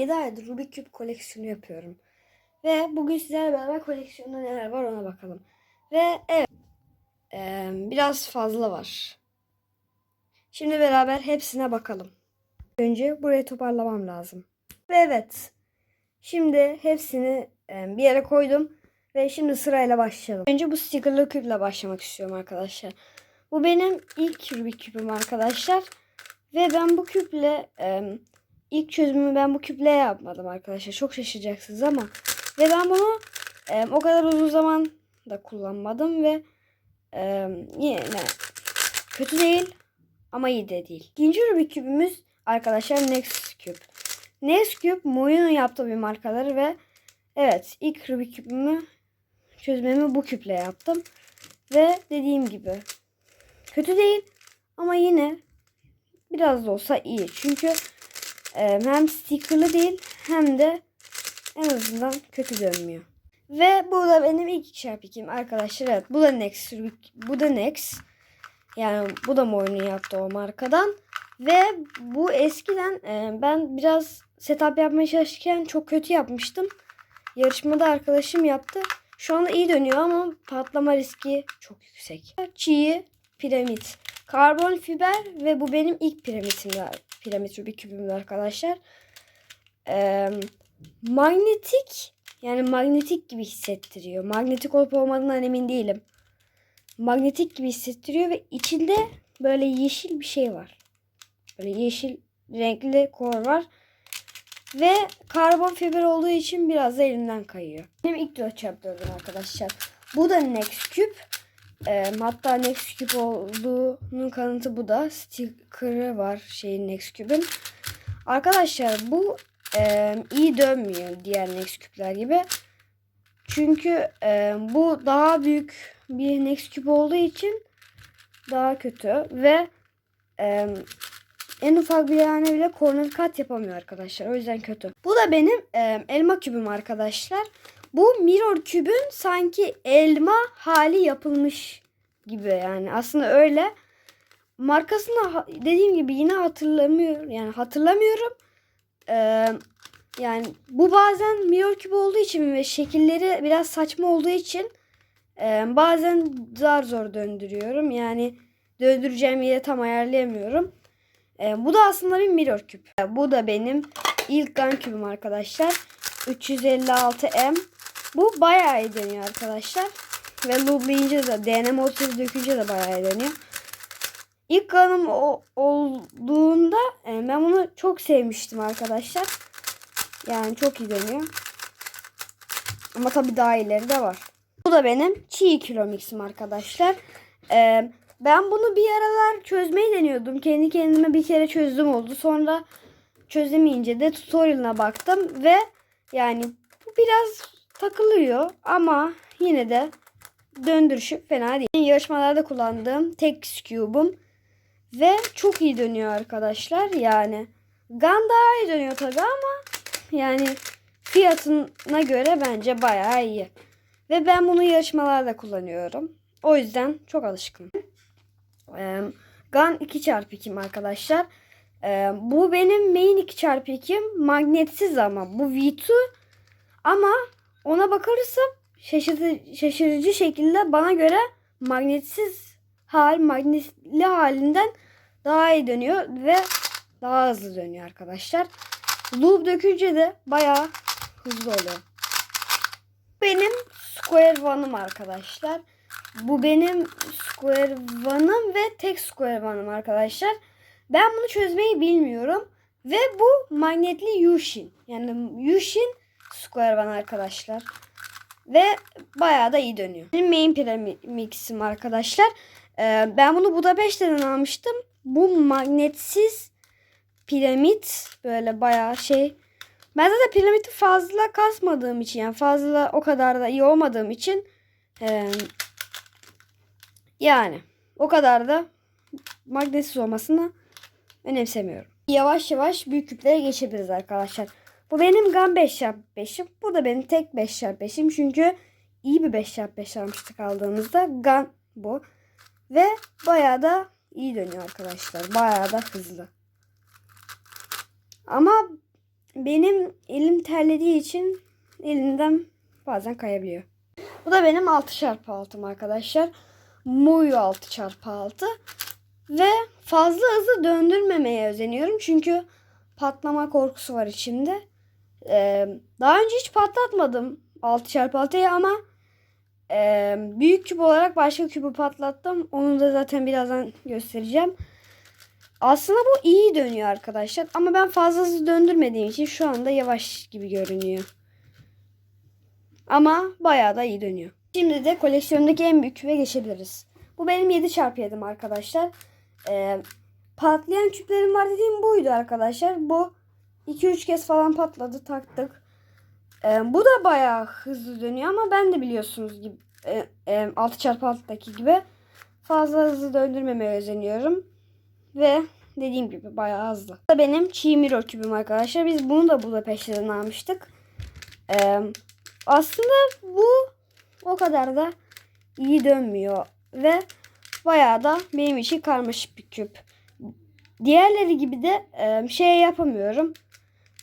7 aydır Rubik Küp koleksiyonu yapıyorum. Ve bugün sizlerle beraber koleksiyonda neler var ona bakalım. Ve evet eee, biraz fazla var. Şimdi beraber hepsine bakalım. Önce burayı toparlamam lazım. Ve evet şimdi hepsini eee, bir yere koydum. Ve şimdi sırayla başlayalım. Önce bu stickerlı küple başlamak istiyorum arkadaşlar. Bu benim ilk Rubik küpüm arkadaşlar. Ve ben bu küple eee, ilk çözümümü ben bu küple yapmadım arkadaşlar. Çok şaşıracaksınız ama. Ve ben bunu eee, o kadar uzun zaman da kullanmadım ve eee, yine kötü değil ama iyi de değil. İkinci Rubik küpümüz arkadaşlar Next Cube. Next Cube Moyu'nun yaptığı bir markaları ve evet ilk Rubik küpümü çözmemi bu küple yaptım. Ve dediğim gibi kötü değil ama yine biraz da olsa iyi. Çünkü e, hem stickerlı değil hem de en azından kötü dönmüyor. Ve bu da benim ilk çarpıkim arkadaşlar. Evet bu da Next. Bu da Next. Yani bu da Moy'un yaptığı o markadan. Ve bu eskiden e, ben biraz setup yapmaya çalışırken çok kötü yapmıştım. Yarışmada arkadaşım yaptı. Şu anda iyi dönüyor ama patlama riski çok yüksek. Çiğ piramit. Karbon fiber ve bu benim ilk piramitimdi. Piramit Rubik küpümdü arkadaşlar. Ee, magnetik yani magnetik gibi hissettiriyor. Magnetik olup olmadığından emin değilim. Magnetik gibi hissettiriyor ve içinde böyle yeşil bir şey var. Böyle yeşil renkli kor var. Ve karbon fiber olduğu için biraz da elimden kayıyor. Benim ilk 4 çarptırdım arkadaşlar. Bu da Next Cube. Ee, hatta Next Cube olduğunun kanıtı bu da. Sticker'ı var şeyin Next Cube'ın. Arkadaşlar bu e, iyi dönmüyor diğer Next Cube'ler gibi. Çünkü e, bu daha büyük bir Next Cube olduğu için daha kötü ve e, en ufak bir tane bile corner cut yapamıyor arkadaşlar. O yüzden kötü. Bu da benim e, elma kübüm arkadaşlar. Bu mirror kübün sanki elma hali yapılmış gibi yani. Aslında öyle. Markasını dediğim gibi yine hatırlamıyorum. Yani hatırlamıyorum. Ee, yani bu bazen mirror küp olduğu için ve şekilleri biraz saçma olduğu için e, bazen zar zor döndürüyorum. Yani döndüreceğim yeri tam ayarlayamıyorum. E, bu da aslında bir mirror küp. Bu da benim ilk gun kübüm arkadaşlar. 356M. Bu bayağı iyi dönüyor arkadaşlar. Ve looplayınca da DNA motoru dökünce de bayağı iyi dönüyor. İlk gun'ım o, olduğunda e, ben bunu çok sevmiştim arkadaşlar. Yani çok iyi dönüyor. Ama tabii daha iyileri de var. Bu da benim çiğ kilo mixim arkadaşlar. Ee, ben bunu bir aralar çözmeyi deniyordum. Kendi kendime bir kere çözdüm oldu. Sonra çözemeyince de tutorial'ına baktım ve yani bu biraz takılıyor ama yine de döndürüşü fena değil. Yarışmalarda kullandığım tek Cube'um ve çok iyi dönüyor arkadaşlar. Yani Gun daha iyi dönüyor tabii ama yani fiyatına göre bence bayağı iyi. Ve ben bunu yarışmalarda kullanıyorum. O yüzden çok alışkınım. Ee, Gun 2x2 arkadaşlar. Ee, bu benim main 2x2 magnetsiz ama bu V2 ama ona bakarsa şaşırtıcı, şaşırıcı şekilde bana göre magnetsiz hal magnetli halinden daha iyi dönüyor ve daha hızlı dönüyor arkadaşlar. Loop dökünce de bayağı hızlı oluyor. Benim Square One'ım arkadaşlar. Bu benim Square One'ım ve tek Square One'ım arkadaşlar. Ben bunu çözmeyi bilmiyorum. Ve bu magnetli Yushin. Yani Yushin Square One arkadaşlar. Ve bayağı da iyi dönüyor. Benim main piramit mixim arkadaşlar. Ee, ben bunu Budapeşte'den almıştım. Bu magnetsiz piramit böyle bayağı şey. Ben zaten piramidi fazla kasmadığım için yani fazla o kadar da iyi olmadığım için ee, yani o kadar da magnetsiz olmasını önemsemiyorum. Yavaş yavaş büyük küplere geçebiliriz arkadaşlar. Bu benim GAN 5x5'im. Bu da benim tek 5x5'im. Çünkü iyi bir 5x5 almıştık aldığımızda. GAN bu. Ve bayağı da iyi dönüyor arkadaşlar. Bayağı da hızlı. Ama benim elim terlediği için elimden bazen kayabiliyor. Bu da benim 6x6'm arkadaşlar. Muyu 6x6. Ve fazla hızlı döndürmemeye özeniyorum. Çünkü patlama korkusu var içimde. Ee, daha önce hiç patlatmadım 6x6'yı ama e, büyük küp olarak başka küpü patlattım. Onu da zaten birazdan göstereceğim. Aslında bu iyi dönüyor arkadaşlar. Ama ben fazla hızlı döndürmediğim için şu anda yavaş gibi görünüyor. Ama bayağı da iyi dönüyor. Şimdi de koleksiyondaki en büyük küpe geçebiliriz. Bu benim 7x7'm arkadaşlar. Ee, patlayan küplerim var dediğim buydu arkadaşlar. Bu 2-3 kez falan patladı taktık. Ee, bu da bayağı hızlı dönüyor ama ben de biliyorsunuz gibi e, e, 6x6'daki gibi fazla hızlı döndürmemeye özeniyorum. Ve dediğim gibi bayağı hızlı. Bu da benim Chi Mirror kübüm arkadaşlar. Biz bunu da Budapeşte'den almıştık. Ee, aslında bu o kadar da iyi dönmüyor. Ve bayağı da benim için karmaşık bir küp. Diğerleri gibi de e, şey yapamıyorum.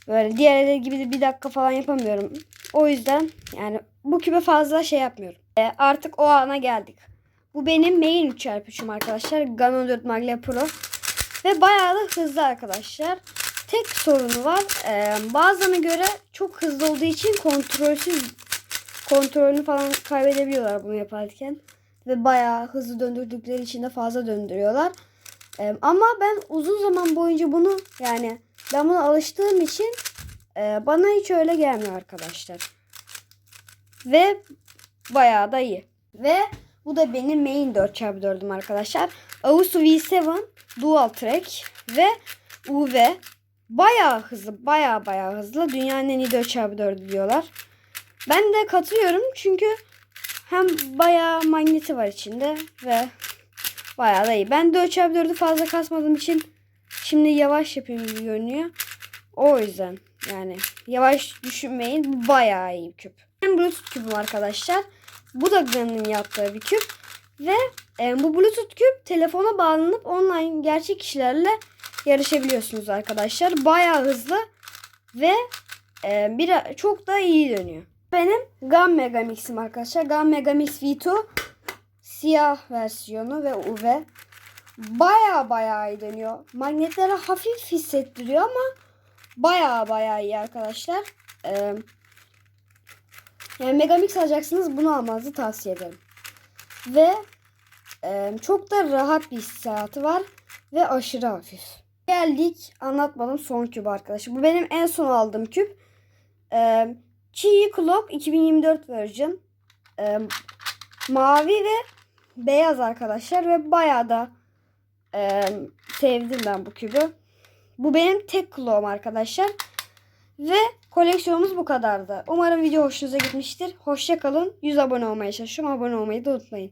Böyle diğerleri gibi bir dakika falan yapamıyorum. O yüzden yani bu küpe fazla şey yapmıyorum. E, artık o ana geldik. Bu benim main 3x3'üm arkadaşlar. Ganon 4 Maglia Pro. Ve bayağı da hızlı arkadaşlar. Tek sorunu var. E, bazılarına göre çok hızlı olduğu için kontrolsüz kontrolünü falan kaybedebiliyorlar bunu yaparken. Ve bayağı hızlı döndürdükleri için de fazla döndürüyorlar. Ee, ama ben uzun zaman boyunca bunu yani ben buna alıştığım için e, bana hiç öyle gelmiyor arkadaşlar. Ve bayağı da iyi. Ve bu da benim main 4x4'üm arkadaşlar. Avusu V7 Dual Track ve UV. Bayağı hızlı, bayağı bayağı hızlı. Dünyanın en iyi 4x4'ü diyorlar. Ben de katılıyorum çünkü hem bayağı magneti var içinde ve bayağı da iyi. Ben 4x4'ü fazla kasmadığım için şimdi yavaş yapayım gibi görünüyor. O yüzden yani yavaş düşünmeyin. Bayağı iyi bir küp. Benim Bluetooth küpüm arkadaşlar. Bu da Gran'ın yaptığı bir küp. Ve e, bu Bluetooth küp telefona bağlanıp online gerçek kişilerle yarışabiliyorsunuz arkadaşlar. Bayağı hızlı ve e, bir çok da iyi dönüyor. Benim Gam Megamix'im arkadaşlar. Gam Megamix V2 siyah versiyonu ve UV. Baya baya iyi dönüyor. Magnetlere hafif hissettiriyor ama baya baya iyi arkadaşlar. Ee, yani Megamix alacaksınız bunu almanızı tavsiye ederim. Ve e, çok da rahat bir hissiyatı var ve aşırı hafif. Geldik anlatmadım son küp arkadaşlar. Bu benim en son aldığım küp. Eee Chi Clock 2024 version. Ee, mavi ve beyaz arkadaşlar ve bayağı da e, sevdim ben bu kübü. Bu benim tek clock'um arkadaşlar. Ve koleksiyonumuz bu kadardı. Umarım video hoşunuza gitmiştir. Hoşça kalın. 100 abone olmaya çalışıyorum. Abone olmayı da unutmayın.